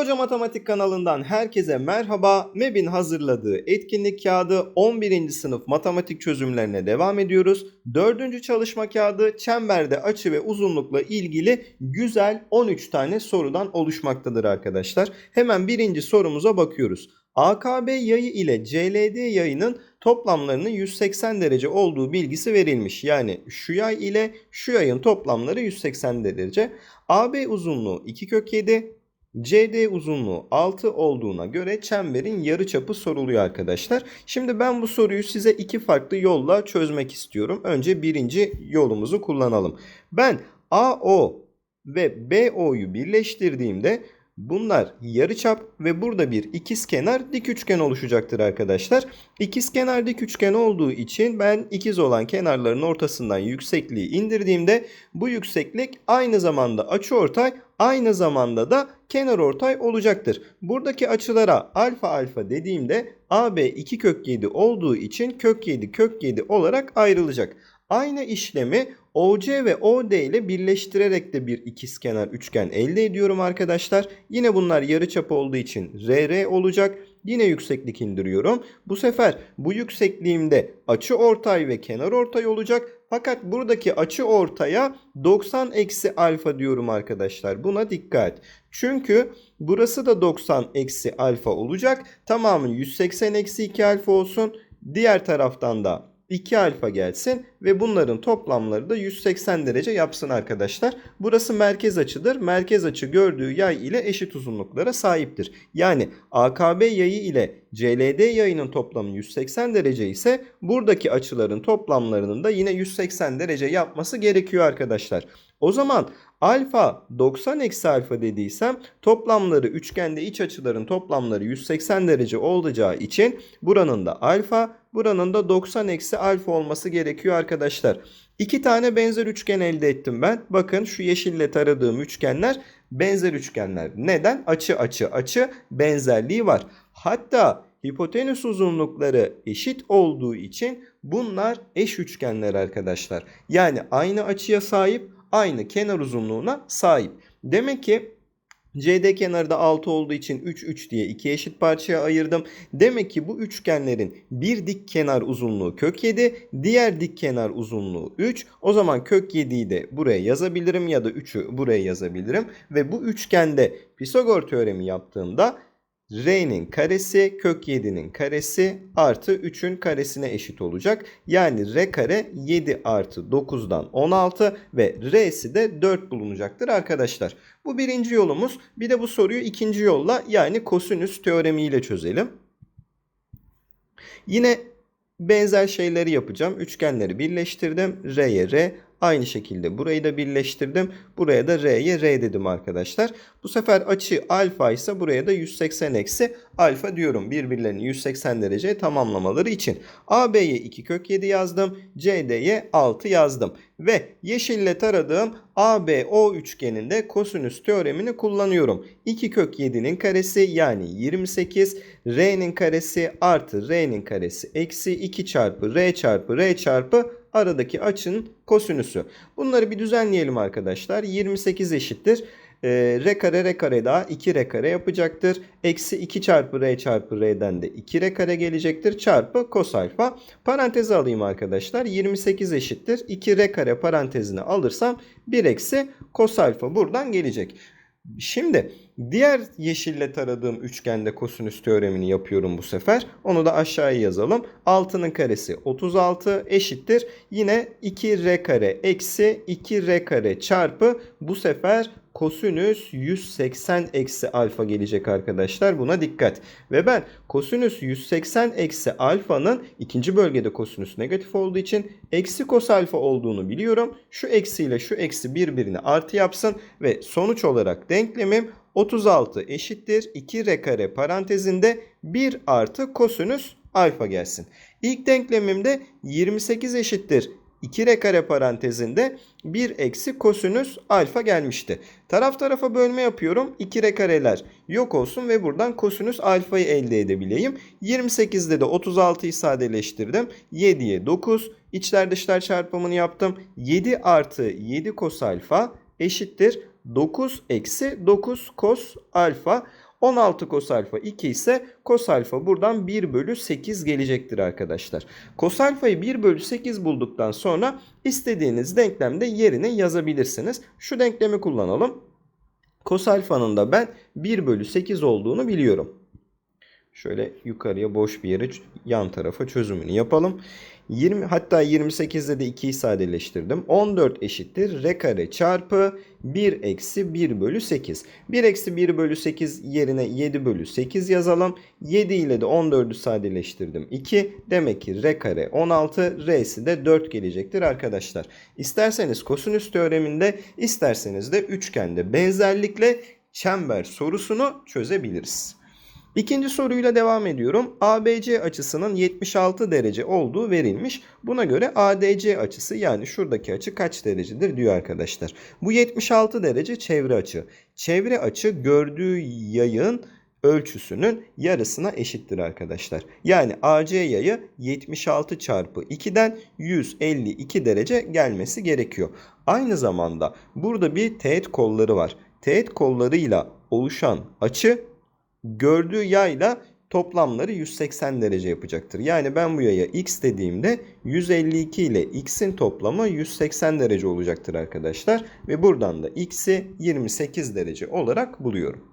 Hoca Matematik kanalından herkese merhaba. MEB'in hazırladığı etkinlik kağıdı 11. sınıf matematik çözümlerine devam ediyoruz. 4. çalışma kağıdı çemberde açı ve uzunlukla ilgili güzel 13 tane sorudan oluşmaktadır arkadaşlar. Hemen birinci sorumuza bakıyoruz. AKB yayı ile CLD yayının toplamlarının 180 derece olduğu bilgisi verilmiş. Yani şu yay ile şu yayın toplamları 180 derece. AB uzunluğu 2 kök 7, CD uzunluğu 6 olduğuna göre çemberin yarıçapı soruluyor arkadaşlar. Şimdi ben bu soruyu size iki farklı yolla çözmek istiyorum. Önce birinci yolumuzu kullanalım. Ben AO ve BO'yu birleştirdiğimde bunlar yarıçap ve burada bir ikizkenar dik üçgen oluşacaktır arkadaşlar. İkizkenar dik üçgen olduğu için ben ikiz olan kenarların ortasından yüksekliği indirdiğimde bu yükseklik aynı zamanda açıortay aynı zamanda da kenar ortay olacaktır. Buradaki açılara alfa alfa dediğimde AB 2 kök 7 olduğu için kök 7 kök 7 olarak ayrılacak. Aynı işlemi OC ve OD ile birleştirerek de bir ikizkenar üçgen elde ediyorum arkadaşlar. Yine bunlar yarıçap olduğu için RR olacak. Yine yükseklik indiriyorum. Bu sefer bu yüksekliğimde açı ortay ve kenar ortay olacak. Fakat buradaki açı ortaya 90 eksi alfa diyorum arkadaşlar. Buna dikkat. Çünkü burası da 90 eksi alfa olacak. Tamamı 180 eksi 2 alfa olsun. Diğer taraftan da 2 alfa gelsin ve bunların toplamları da 180 derece yapsın arkadaşlar. Burası merkez açıdır. Merkez açı gördüğü yay ile eşit uzunluklara sahiptir. Yani AKB yayı ile CLD yayının toplamı 180 derece ise buradaki açıların toplamlarının da yine 180 derece yapması gerekiyor arkadaşlar. O zaman alfa 90 eksi alfa dediysem toplamları üçgende iç açıların toplamları 180 derece olacağı için buranın da alfa buranın da 90 eksi alfa olması gerekiyor arkadaşlar. İki tane benzer üçgen elde ettim ben. Bakın şu yeşille taradığım üçgenler benzer üçgenler. Neden? Açı açı açı benzerliği var. Hatta hipotenüs uzunlukları eşit olduğu için bunlar eş üçgenler arkadaşlar. Yani aynı açıya sahip aynı kenar uzunluğuna sahip. Demek ki CD kenarı da 6 olduğu için 3 3 diye iki eşit parçaya ayırdım. Demek ki bu üçgenlerin bir dik kenar uzunluğu kök 7, diğer dik kenar uzunluğu 3. O zaman kök 7'yi de buraya yazabilirim ya da 3'ü buraya yazabilirim ve bu üçgende Pisagor teoremi yaptığımda R'nin karesi kök 7'nin karesi artı 3'ün karesine eşit olacak. Yani R kare 7 artı 9'dan 16 ve R'si de 4 bulunacaktır arkadaşlar. Bu birinci yolumuz. Bir de bu soruyu ikinci yolla yani kosinüs teoremiyle çözelim. Yine benzer şeyleri yapacağım. Üçgenleri birleştirdim. R'ye R, Aynı şekilde burayı da birleştirdim. Buraya da R'ye R dedim arkadaşlar. Bu sefer açı alfa ise buraya da 180 eksi alfa diyorum. Birbirlerini 180 dereceye tamamlamaları için. AB'ye 2 kök 7 yazdım. CD'ye 6 yazdım. Ve yeşille taradığım ABO üçgeninde kosinüs teoremini kullanıyorum. 2 kök 7'nin karesi yani 28. R'nin karesi artı R'nin karesi eksi 2 çarpı R çarpı R çarpı aradaki açının kosinüsü. Bunları bir düzenleyelim arkadaşlar. 28 eşittir. E, r kare r kare daha 2 r kare yapacaktır. Eksi 2 çarpı r çarpı r'den de 2 r kare gelecektir. Çarpı kos alfa. Paranteze alayım arkadaşlar. 28 eşittir. 2 r kare parantezini alırsam 1 eksi kos alfa buradan gelecek. Şimdi diğer yeşille taradığım üçgende kosinüs teoremini yapıyorum bu sefer. Onu da aşağıya yazalım. 6'nın karesi 36 eşittir. Yine 2r kare eksi 2r kare çarpı bu sefer kosinüs 180 eksi alfa gelecek arkadaşlar. Buna dikkat. Ve ben kosinüs 180 eksi alfanın ikinci bölgede kosinüs negatif olduğu için eksi kos alfa olduğunu biliyorum. Şu eksi ile şu eksi birbirini artı yapsın ve sonuç olarak denklemim 36 eşittir 2 r kare parantezinde 1 artı kosinüs alfa gelsin. İlk denklemimde 28 eşittir 2 r kare parantezinde 1 eksi kosinüs alfa gelmişti. Taraf tarafa bölme yapıyorum. 2 r kareler yok olsun ve buradan kosinüs alfayı elde edebileyim. 28'de de 36'yı sadeleştirdim. 7'ye 9. İçler dışlar çarpımını yaptım. 7 artı 7 kos alfa eşittir 9 eksi 9 kos alfa. 16 kos alfa 2 ise kos alfa buradan 1 bölü 8 gelecektir arkadaşlar. Kos alfayı 1 bölü 8 bulduktan sonra istediğiniz denklemde yerine yazabilirsiniz. Şu denklemi kullanalım. Kos alfanın da ben 1 bölü 8 olduğunu biliyorum. Şöyle yukarıya boş bir yere yan tarafa çözümünü yapalım. 20 hatta 28'de de 2'yi sadeleştirdim. 14 eşittir r kare çarpı 1 eksi 1 bölü 8. 1 eksi 1 bölü 8 yerine 7 bölü 8 yazalım. 7 ile de 14'ü sadeleştirdim. 2 demek ki r kare 16 r'si de 4 gelecektir arkadaşlar. İsterseniz kosinüs teoreminde isterseniz de üçgende benzerlikle çember sorusunu çözebiliriz. İkinci soruyla devam ediyorum. ABC açısının 76 derece olduğu verilmiş. Buna göre ADC açısı yani şuradaki açı kaç derecedir diyor arkadaşlar. Bu 76 derece çevre açı. Çevre açı gördüğü yayın ölçüsünün yarısına eşittir arkadaşlar. Yani AC yayı 76 çarpı 2'den 152 derece gelmesi gerekiyor. Aynı zamanda burada bir teğet kolları var. Teğet kollarıyla oluşan açı gördüğü yayla toplamları 180 derece yapacaktır. Yani ben bu yaya x dediğimde 152 ile x'in toplamı 180 derece olacaktır arkadaşlar. Ve buradan da x'i 28 derece olarak buluyorum.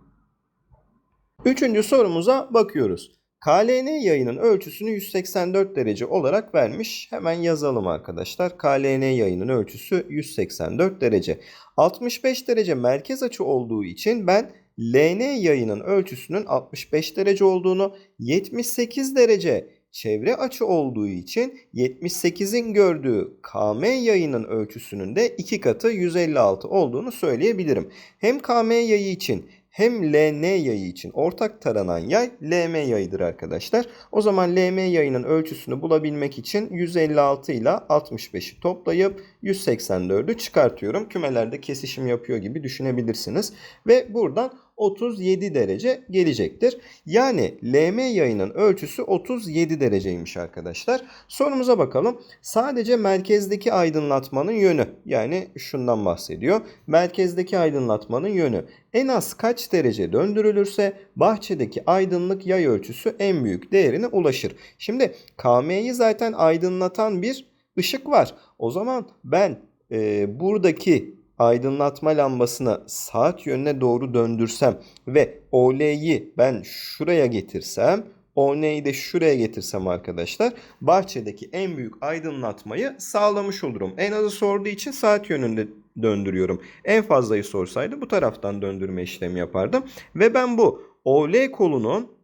Üçüncü sorumuza bakıyoruz. KLN yayının ölçüsünü 184 derece olarak vermiş. Hemen yazalım arkadaşlar. KLN yayının ölçüsü 184 derece. 65 derece merkez açı olduğu için ben LN yayının ölçüsünün 65 derece olduğunu, 78 derece çevre açı olduğu için 78'in gördüğü KM yayının ölçüsünün de 2 katı 156 olduğunu söyleyebilirim. Hem KM yayı için hem LN yayı için ortak taranan yay LM yayıdır arkadaşlar. O zaman LM yayının ölçüsünü bulabilmek için 156 ile 65'i toplayıp 184'ü çıkartıyorum. Kümelerde kesişim yapıyor gibi düşünebilirsiniz. Ve buradan 37 derece gelecektir. Yani LM yayının ölçüsü 37 dereceymiş arkadaşlar. Sorumuza bakalım. Sadece merkezdeki aydınlatmanın yönü yani şundan bahsediyor. Merkezdeki aydınlatmanın yönü en az kaç derece döndürülürse bahçedeki aydınlık yay ölçüsü en büyük değerine ulaşır. Şimdi KM'yi zaten aydınlatan bir ışık var. O zaman ben e, buradaki aydınlatma lambasını saat yönüne doğru döndürsem ve OL'yi ben şuraya getirsem ON'yi de şuraya getirsem arkadaşlar bahçedeki en büyük aydınlatmayı sağlamış olurum. En azı sorduğu için saat yönünde döndürüyorum. En fazlayı sorsaydı bu taraftan döndürme işlemi yapardım. Ve ben bu OL kolunun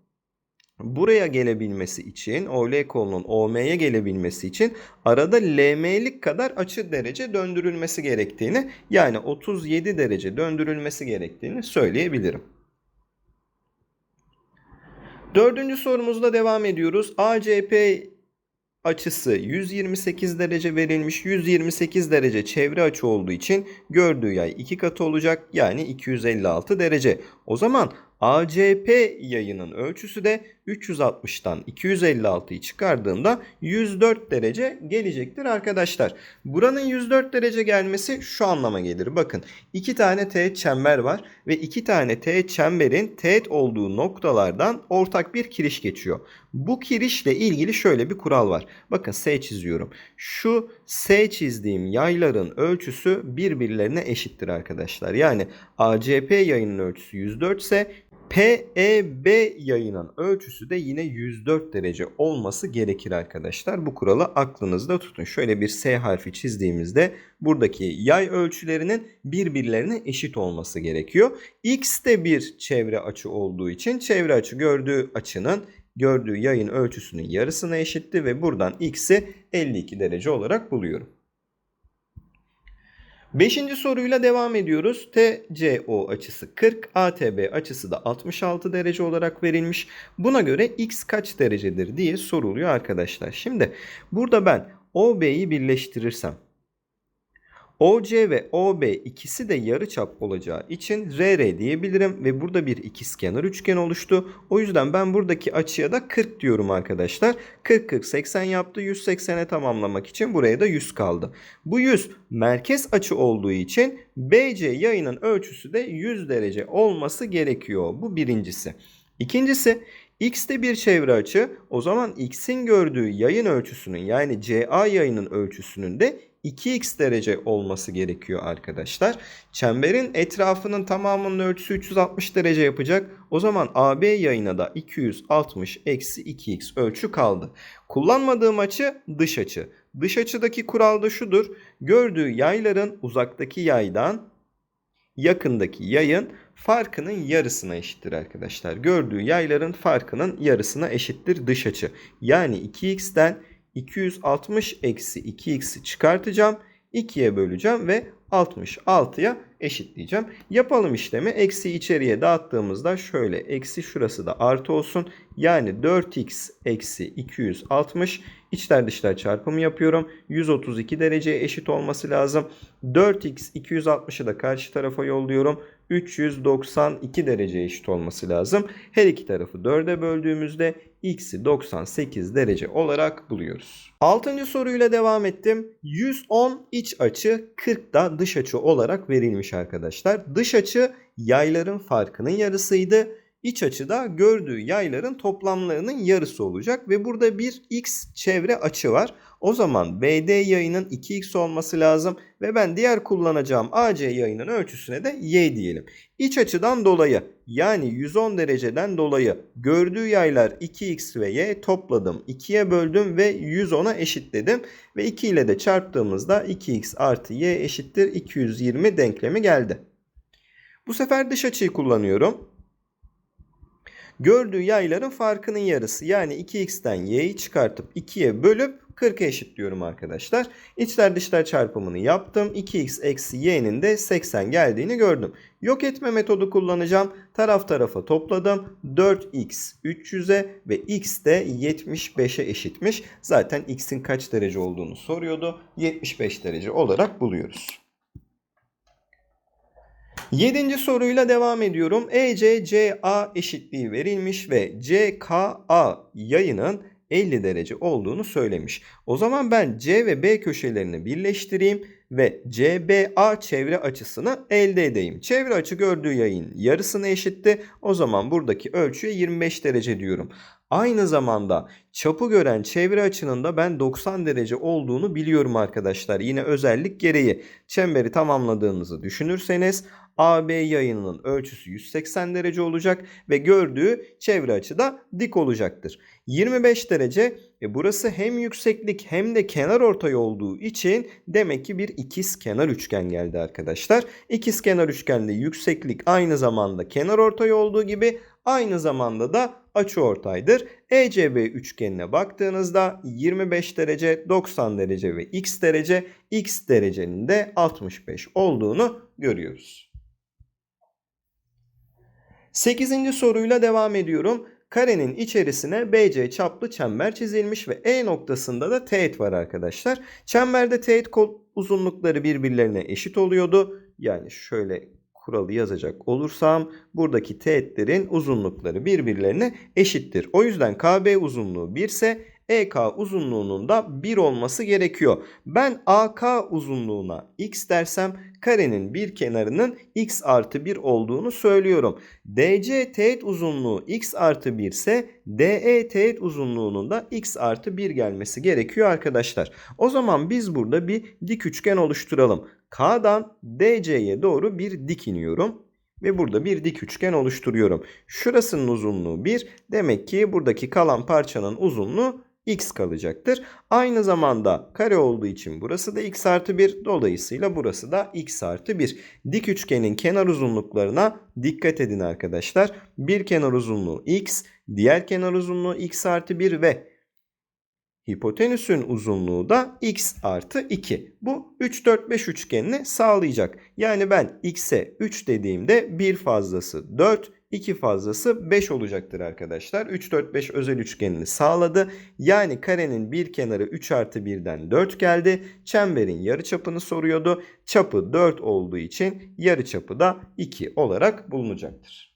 buraya gelebilmesi için OL kolunun OM'ye gelebilmesi için arada LM'lik kadar açı derece döndürülmesi gerektiğini yani 37 derece döndürülmesi gerektiğini söyleyebilirim. Dördüncü sorumuzda devam ediyoruz. ACP açısı 128 derece verilmiş. 128 derece çevre açı olduğu için gördüğü yay 2 katı olacak. Yani 256 derece. O zaman ACP yayının ölçüsü de 360'tan 256'yı çıkardığımda 104 derece gelecektir arkadaşlar. Buranın 104 derece gelmesi şu anlama gelir. Bakın iki tane teğet çember var ve iki tane teğet çemberin teğet olduğu noktalardan ortak bir kiriş geçiyor. Bu kirişle ilgili şöyle bir kural var. Bakın S çiziyorum. Şu S çizdiğim yayların ölçüsü birbirlerine eşittir arkadaşlar. Yani ACP yayının ölçüsü 104 ise PEB yayının ölçüsü de yine 104 derece olması gerekir arkadaşlar. Bu kuralı aklınızda tutun. Şöyle bir S harfi çizdiğimizde buradaki yay ölçülerinin birbirlerine eşit olması gerekiyor. X de bir çevre açı olduğu için çevre açı gördüğü açının gördüğü yayın ölçüsünün yarısına eşitti ve buradan x'i 52 derece olarak buluyorum. Beşinci soruyla devam ediyoruz. TCO açısı 40, ATB açısı da 66 derece olarak verilmiş. Buna göre x kaç derecedir diye soruluyor arkadaşlar. Şimdi burada ben OB'yi birleştirirsem OC ve OB ikisi de yarıçap olacağı için RR diyebilirim ve burada bir ikizkenar üçgen oluştu. O yüzden ben buradaki açıya da 40 diyorum arkadaşlar. 40 40 80 yaptı. 180'e tamamlamak için buraya da 100 kaldı. Bu 100 merkez açı olduğu için BC yayının ölçüsü de 100 derece olması gerekiyor. Bu birincisi. İkincisi X de bir çevre açı. O zaman X'in gördüğü yayın ölçüsünün yani CA yayının ölçüsünün de 2x derece olması gerekiyor arkadaşlar. Çemberin etrafının tamamının ölçüsü 360 derece yapacak. O zaman AB yayına da 260 eksi 2x ölçü kaldı. Kullanmadığım açı dış açı. Dış açıdaki kural da şudur. Gördüğü yayların uzaktaki yaydan yakındaki yayın farkının yarısına eşittir arkadaşlar. Gördüğü yayların farkının yarısına eşittir dış açı. Yani 2x'ten 260 eksi 2x'i çıkartacağım. 2'ye böleceğim ve 66'ya eşitleyeceğim. Yapalım işlemi. Eksi içeriye dağıttığımızda şöyle eksi şurası da artı olsun. Yani 4x eksi 260 içler dışlar çarpımı yapıyorum. 132 dereceye eşit olması lazım. 4x 260'ı da karşı tarafa yolluyorum. 392 derece eşit olması lazım. Her iki tarafı 4'e böldüğümüzde x'i 98 derece olarak buluyoruz. Altıncı soruyla devam ettim. 110 iç açı 40 da dış açı olarak verilmiş arkadaşlar. Dış açı yayların farkının yarısıydı. İç açıda gördüğü yayların toplamlarının yarısı olacak ve burada bir x çevre açı var. O zaman BD yayının 2x olması lazım ve ben diğer kullanacağım AC yayının ölçüsüne de y diyelim. İç açıdan dolayı yani 110 dereceden dolayı gördüğü yaylar 2x ve y topladım. 2'ye böldüm ve 110'a eşitledim. Ve 2 ile de çarptığımızda 2x artı y eşittir 220 denklemi geldi. Bu sefer dış açıyı kullanıyorum. Gördüğü yayların farkının yarısı yani 2x'ten y'yi çıkartıp 2'ye bölüp 40'a eşitliyorum arkadaşlar. İçler dışlar çarpımını yaptım. 2x eksi y'nin de 80 geldiğini gördüm. Yok etme metodu kullanacağım. Taraf tarafa topladım. 4x 300'e ve x de 75'e eşitmiş. Zaten x'in kaç derece olduğunu soruyordu. 75 derece olarak buluyoruz. Yedinci soruyla devam ediyorum. ECCA eşitliği verilmiş ve CKA yayının 50 derece olduğunu söylemiş. O zaman ben C ve B köşelerini birleştireyim ve CBA çevre açısını elde edeyim. Çevre açı gördüğü yayın yarısına eşitti. O zaman buradaki ölçüye 25 derece diyorum. Aynı zamanda çapı gören çevre açının da ben 90 derece olduğunu biliyorum arkadaşlar. Yine özellik gereği çemberi tamamladığınızı düşünürseniz AB yayınının ölçüsü 180 derece olacak ve gördüğü çevre açı da dik olacaktır. 25 derece e burası hem yükseklik hem de kenar ortay olduğu için demek ki bir ikiz kenar üçgen geldi arkadaşlar. İkiz kenar üçgende yükseklik aynı zamanda kenar ortay olduğu gibi aynı zamanda da açı ortaydır. ECB üçgenine baktığınızda 25 derece, 90 derece ve x derece, x derecenin de 65 olduğunu görüyoruz. 8. soruyla devam ediyorum. Karenin içerisine BC çaplı çember çizilmiş ve E noktasında da teğet var arkadaşlar. Çemberde teğet kol uzunlukları birbirlerine eşit oluyordu. Yani şöyle kuralı yazacak olursam buradaki teğetlerin uzunlukları birbirlerine eşittir. O yüzden KB uzunluğu 1 ise EK uzunluğunun da 1 olması gerekiyor. Ben AK uzunluğuna x dersem karenin bir kenarının x artı 1 olduğunu söylüyorum. DC teğet uzunluğu x artı 1 ise DE teğet uzunluğunun da x artı 1 gelmesi gerekiyor arkadaşlar. O zaman biz burada bir dik üçgen oluşturalım. K'dan DC'ye doğru bir dik iniyorum ve burada bir dik üçgen oluşturuyorum. Şurasının uzunluğu 1. Demek ki buradaki kalan parçanın uzunluğu x kalacaktır. Aynı zamanda kare olduğu için burası da x artı 1. Dolayısıyla burası da x artı 1. Dik üçgenin kenar uzunluklarına dikkat edin arkadaşlar. Bir kenar uzunluğu x, diğer kenar uzunluğu x artı 1 ve Hipotenüsün uzunluğu da x artı 2. Bu 3, 4, 5 üçgenini sağlayacak. Yani ben x'e 3 dediğimde bir fazlası 4, 2 fazlası 5 olacaktır arkadaşlar. 3, 4, 5 özel üçgenini sağladı. Yani karenin bir kenarı 3 artı 1'den 4 geldi. Çemberin yarıçapını soruyordu. Çapı 4 olduğu için yarıçapı da 2 olarak bulunacaktır.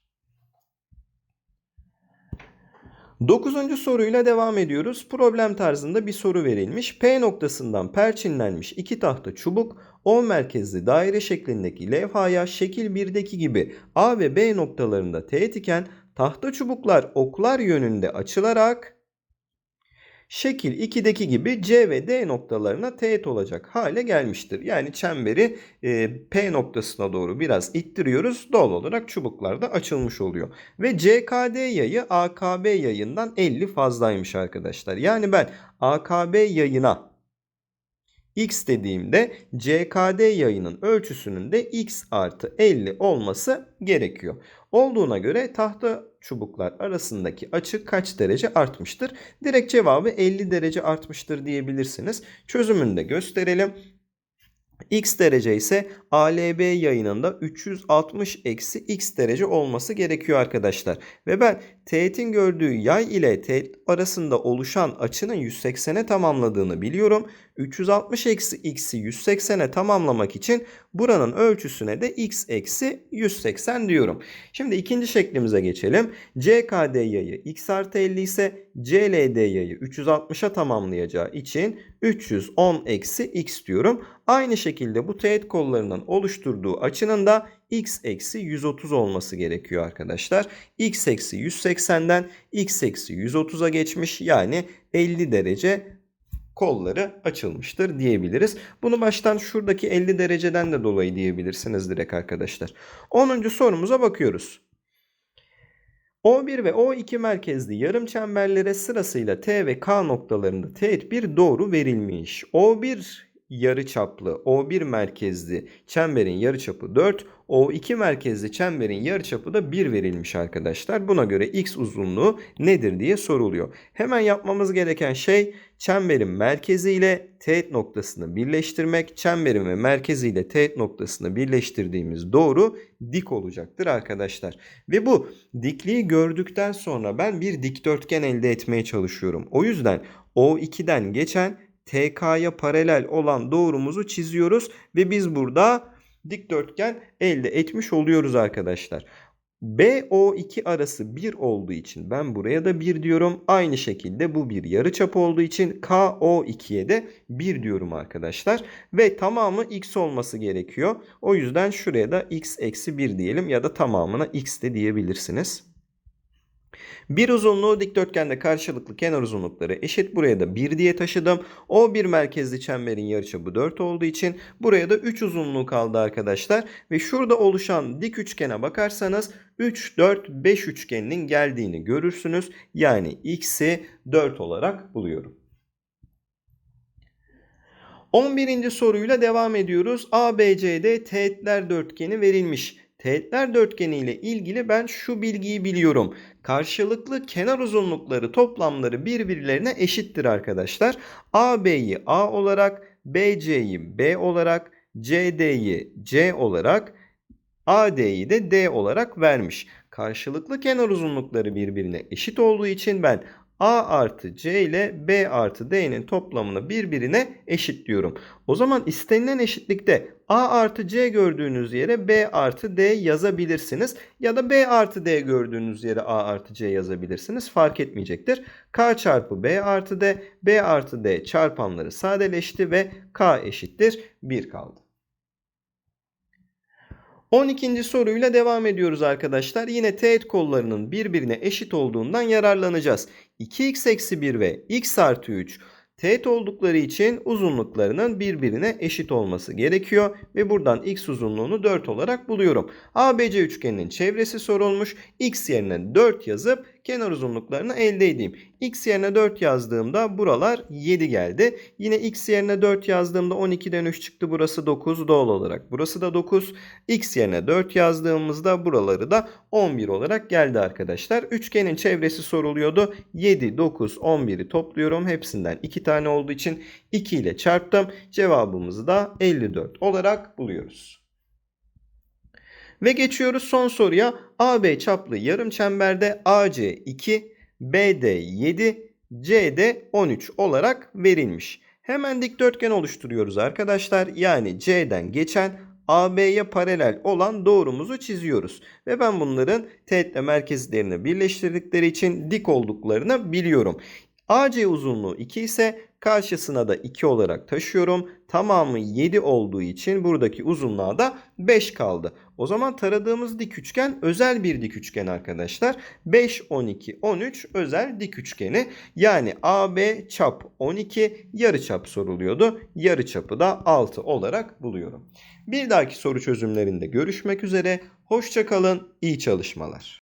Dokuzuncu soruyla devam ediyoruz. Problem tarzında bir soru verilmiş. P noktasından perçinlenmiş iki tahta çubuk O merkezli daire şeklindeki levhaya şekil 1'deki gibi A ve B noktalarında teğet iken tahta çubuklar oklar yönünde açılarak şekil 2'deki gibi C ve D noktalarına teğet olacak hale gelmiştir. Yani çemberi e, P noktasına doğru biraz ittiriyoruz. Doğal olarak çubuklar da açılmış oluyor. Ve CKD yayı AKB yayından 50 fazlaymış arkadaşlar. Yani ben AKB yayına x dediğimde CKD yayının ölçüsünün de x artı 50 olması gerekiyor. Olduğuna göre tahta çubuklar arasındaki açı kaç derece artmıştır? Direkt cevabı 50 derece artmıştır diyebilirsiniz. Çözümünü de gösterelim. X derece ise ALB yayınında 360 eksi x derece olması gerekiyor arkadaşlar. Ve ben teğetin gördüğü yay ile teğet arasında oluşan açının 180'e tamamladığını biliyorum. 360 eksi x'i 180'e tamamlamak için buranın ölçüsüne de x eksi 180 diyorum. Şimdi ikinci şeklimize geçelim. CKD yayı x artı 50 ise CLD yayı 360'a tamamlayacağı için 310 eksi x diyorum. Aynı şekilde bu teğet kollarının oluşturduğu açının da x eksi 130 olması gerekiyor arkadaşlar. x eksi 180'den x eksi 130'a geçmiş yani 50 derece kolları açılmıştır diyebiliriz. Bunu baştan şuradaki 50 dereceden de dolayı diyebilirsiniz direkt arkadaşlar. 10. sorumuza bakıyoruz. O1 ve O2 merkezli yarım çemberlere sırasıyla T ve K noktalarında teğet bir doğru verilmiş. O1 yarıçaplı O1 merkezli çemberin yarıçapı 4, O2 merkezli çemberin yarıçapı da 1 verilmiş arkadaşlar. Buna göre x uzunluğu nedir diye soruluyor. Hemen yapmamız gereken şey çemberin merkezi ile teğet noktasını birleştirmek. Çemberin ve merkezi ile teğet noktasını birleştirdiğimiz doğru dik olacaktır arkadaşlar. Ve bu dikliği gördükten sonra ben bir dikdörtgen elde etmeye çalışıyorum. O yüzden O2'den geçen TK'ya paralel olan doğrumuzu çiziyoruz ve biz burada dikdörtgen elde etmiş oluyoruz arkadaşlar. BO2 arası 1 olduğu için ben buraya da 1 diyorum. Aynı şekilde bu bir yarıçap olduğu için KO2'ye de 1 diyorum arkadaşlar. Ve tamamı x olması gerekiyor. O yüzden şuraya da x eksi 1 diyelim ya da tamamına x de diyebilirsiniz. Bir uzunluğu dikdörtgende karşılıklı kenar uzunlukları eşit. Buraya da 1 diye taşıdım. O bir merkezli çemberin yarıçapı 4 olduğu için buraya da 3 uzunluğu kaldı arkadaşlar. Ve şurada oluşan dik üçgene bakarsanız 3, 4, 5 üçgeninin geldiğini görürsünüz. Yani x'i 4 olarak buluyorum. 11. soruyla devam ediyoruz. ABCD teğetler dörtgeni verilmiş. Teğetler dörtgeni ile ilgili ben şu bilgiyi biliyorum. Karşılıklı kenar uzunlukları toplamları birbirlerine eşittir arkadaşlar. AB'yi A olarak, BC'yi B olarak, CD'yi C olarak, AD'yi de D olarak vermiş. Karşılıklı kenar uzunlukları birbirine eşit olduğu için ben A artı C ile B artı D'nin toplamını birbirine eşitliyorum. O zaman istenilen eşitlikte A artı C gördüğünüz yere B artı D yazabilirsiniz. Ya da B artı D gördüğünüz yere A artı C yazabilirsiniz. Fark etmeyecektir. K çarpı B artı D, B artı D çarpanları sadeleşti ve K eşittir 1 kaldı. 12. soruyla devam ediyoruz arkadaşlar. Yine teğet kollarının birbirine eşit olduğundan yararlanacağız. 2x eksi 1 ve x artı 3 teğet oldukları için uzunluklarının birbirine eşit olması gerekiyor. Ve buradan x uzunluğunu 4 olarak buluyorum. ABC üçgeninin çevresi sorulmuş. x yerine 4 yazıp kenar uzunluklarını elde edeyim. X yerine 4 yazdığımda buralar 7 geldi. Yine x yerine 4 yazdığımda 12'den 3 çıktı. Burası 9 doğal olarak. Burası da 9. X yerine 4 yazdığımızda buraları da 11 olarak geldi arkadaşlar. Üçgenin çevresi soruluyordu. 7, 9, 11'i topluyorum. Hepsinden 2 tane olduğu için 2 ile çarptım. Cevabımızı da 54 olarak buluyoruz. Ve geçiyoruz son soruya. AB çaplı yarım çemberde AC 2, BD 7, CD 13 olarak verilmiş. Hemen dikdörtgen oluşturuyoruz arkadaşlar. Yani C'den geçen AB'ye paralel olan doğrumuzu çiziyoruz. Ve ben bunların teğetle merkezlerini birleştirdikleri için dik olduklarını biliyorum. AC uzunluğu 2 ise karşısına da 2 olarak taşıyorum. Tamamı 7 olduğu için buradaki uzunluğa da 5 kaldı. O zaman taradığımız dik üçgen özel bir dik üçgen arkadaşlar. 5, 12, 13 özel dik üçgeni. Yani AB çap 12 yarıçap soruluyordu. Yarıçapı da 6 olarak buluyorum. Bir dahaki soru çözümlerinde görüşmek üzere. Hoşçakalın, iyi çalışmalar.